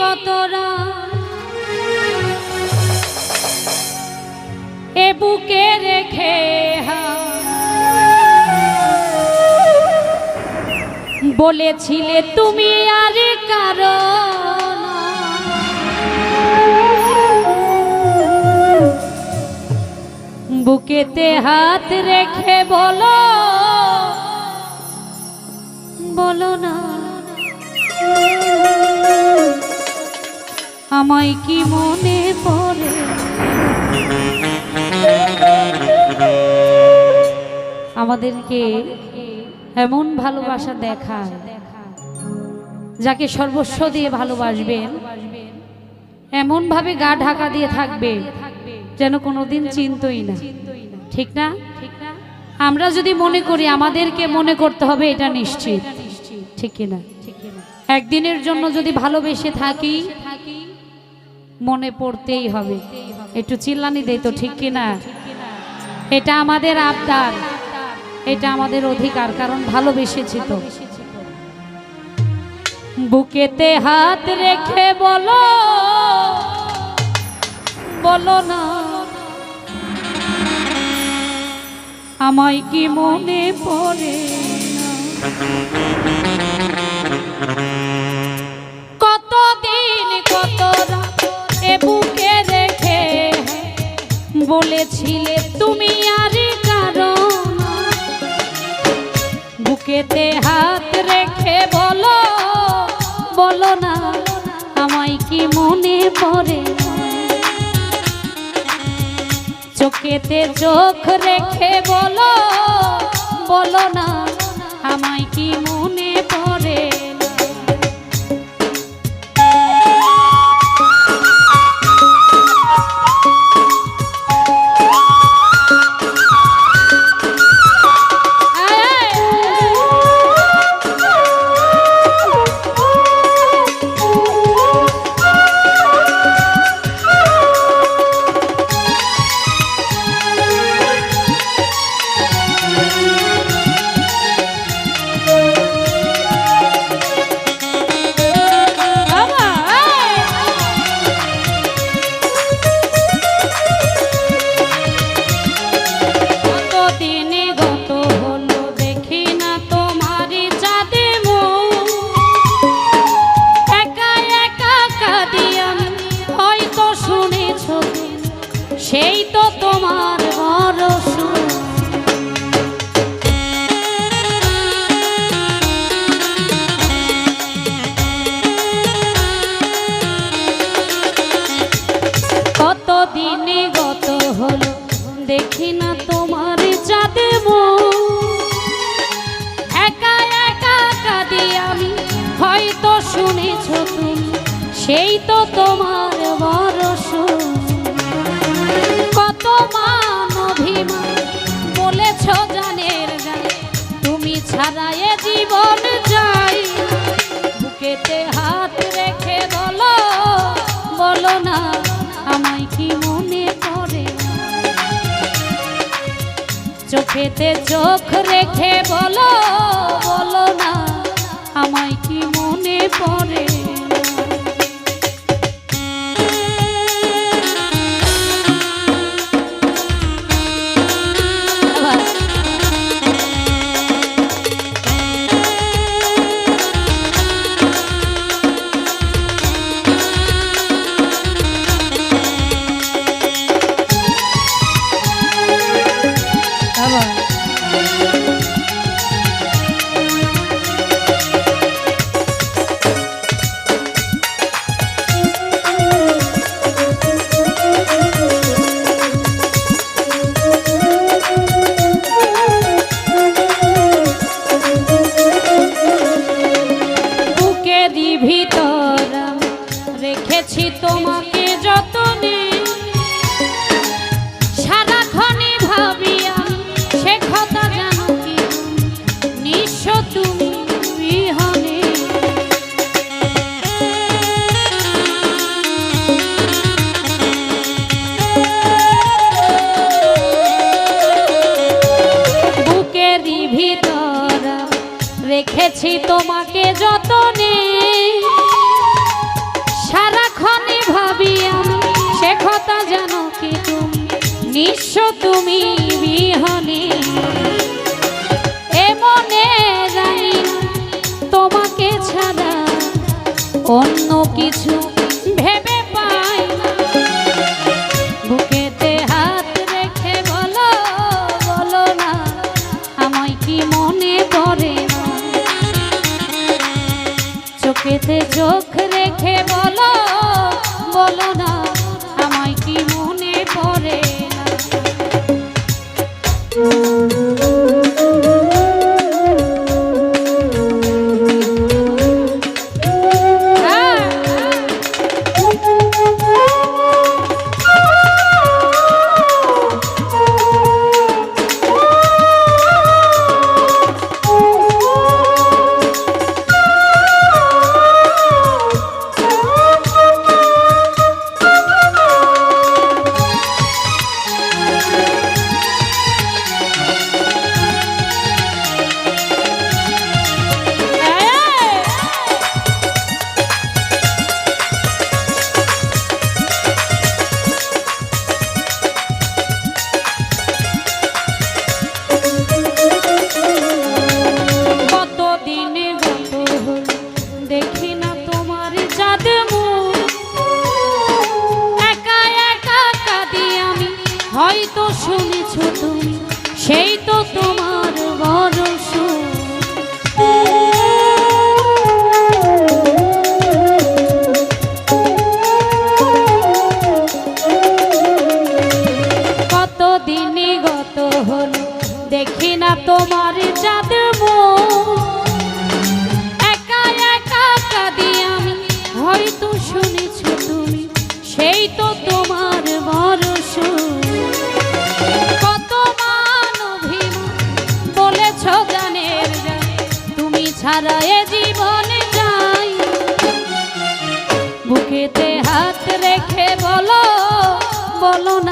কতরা এ বুকে রেখে বলেছিলে তুমি আর কারণ বুকেতে হাত রেখে বলো। আমায় কি মনে পড়ে? আমাদেরকে এমন ভালোবাসা দেখায় যাকে সর্বস্ব দিয়ে ভালোবাসবেন। এমন ভাবে গা ঢাকা দিয়ে থাকবে যেন কোনোদিন চিন্তই না। ঠিক না? আমরা যদি মনে করি আমাদেরকে মনে করতে হবে, এটা নিশ্চিত। ঠিক না একদিনের জন্য যদি ভালোবেসে থাকি মনে পড়তেই হবে। একটু চিল্লানি দেই তো ঠিক কিনা? এটা আমাদের আবদার। এটা আমাদের অধিকার, কারণ ভালোবেসেছি তো। বুকেতে হাত রেখে বলো বলো না। আমায় কি মনে পড়ে না? মনে পড়ে? চোখেতে চোখ রেখে বলো বলো না আমায় কি মনে শুনেছ তুমি, সেই তো তোমার বড় সুখ। কত মান অভিমান, বলেছ জানের গান, তুমি ছাড়া এ জীবন যাই বুকেতে হাত রেখে বলো বলো না, আমায় কি মনে পড়ে চোখেতে চোখ রেখে বলো বলো না, আমায় কি মনে পড়ে বিশ্ব তুমি বিহনে। এমনে জানি তোমাকে ছাড়া অন্য কিছু ভেবে পাই বুকেতে হাত রেখে বলো বলো না, আমায় কি মনে পড়ে চোখেতে চোখ দেখি না তোমার চাঁদ। একা একা কাঁদি আমি, হয়তো শুনেছ তুমি, সেই তো তোমার বরস কত মান বলেছ গানের গান, তুমি ছাড়া এ জীবনে যাই বুকেতে হাত রেখে বলো বলো না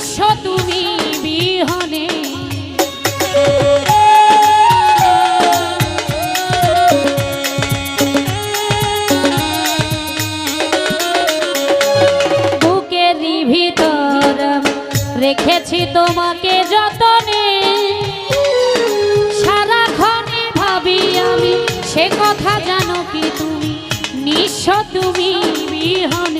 নিঃস্ব তুমি বিহনে। বুকেরই ভিতর রেখেছি তোমাকে যতনে। সারাক্ষণে ভাবি আমি সে কথা জানো কি তুমি। নিঃস্ব তুমি বিহনে।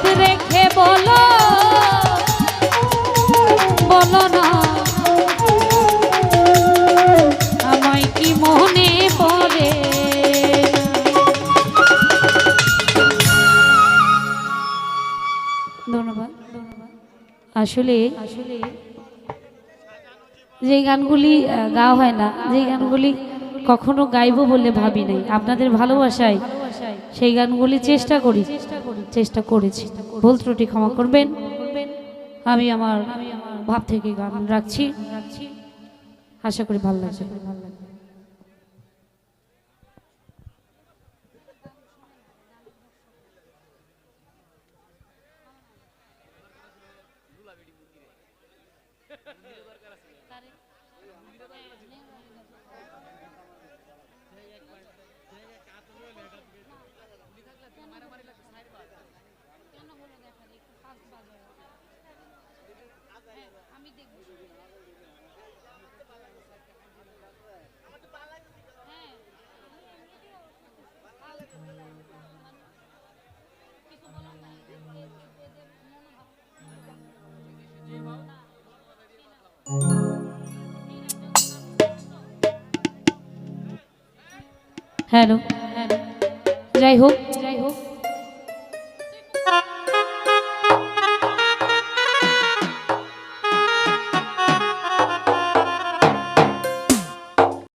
আসলে যে গানগুলি গাওয়া হয় না যে গানগুলি কখনো গাইবো বলে ভাবি নাই, আপনাদের ভালোবাসায় সেই গানগুলি চেষ্টা করি, চেষ্টা করেছি। ভুল ত্রুটি ক্ষমা করবেন। আমি আমার ভাব থেকে গান রাখছি। আশা করি ভালো লাগছে হ্যালো যাই হোক